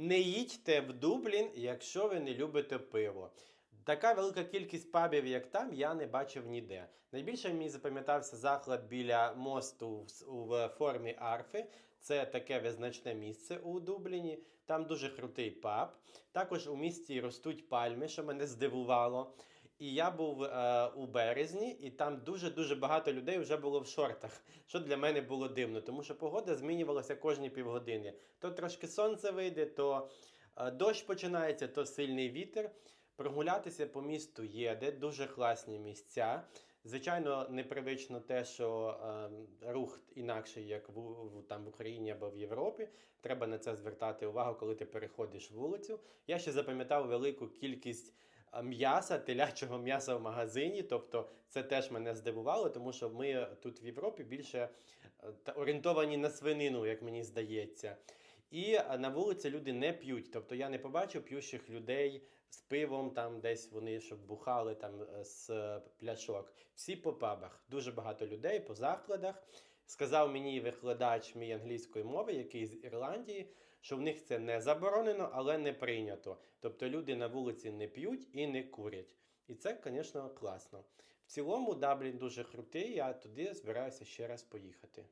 Не їдьте в Дублін, якщо ви не любите пиво. Така велика кількість пабів, як там, я не бачив ніде. Найбільше мені запам'ятався заклад біля мосту в, формі арфи. Це таке визначне місце у Дубліні. Там дуже крутий паб. Також у місті ростуть пальми, що мене здивувало. І я був е, у березні, і там дуже-дуже багато людей вже було в шортах, що для мене було дивно, тому що погода змінювалася кожні півгодини. То трошки сонце вийде, то е, дощ починається, то сильний вітер. Прогулятися по місту є, де дуже класні місця. Звичайно, непривично те, що е, рух інакший, як в, в, там в Україні або в Європі. Треба на це звертати увагу, коли ти переходиш вулицю. Я ще запам'ятав велику кількість м'яса, телячого м'яса в магазині. Тобто це теж мене здивувало, тому що ми тут в Європі більше е, орієнтовані на свинину, як мені здається. І на вулиці люди не п'ють. Тобто я не побачив п'ющих людей з пивом, там десь вони щоб бухали там е, з е, пляшок. Всі по пабах. Дуже багато людей по закладах. Сказав мені викладач мій англійської мови, який з Ірландії, що в них це не заборонено, але не прийнято. Тобто люди на вулиці не п'ють і не курять. І це, звісно, класно. В цілому Даблін дуже крутий, я туди збираюся ще раз поїхати.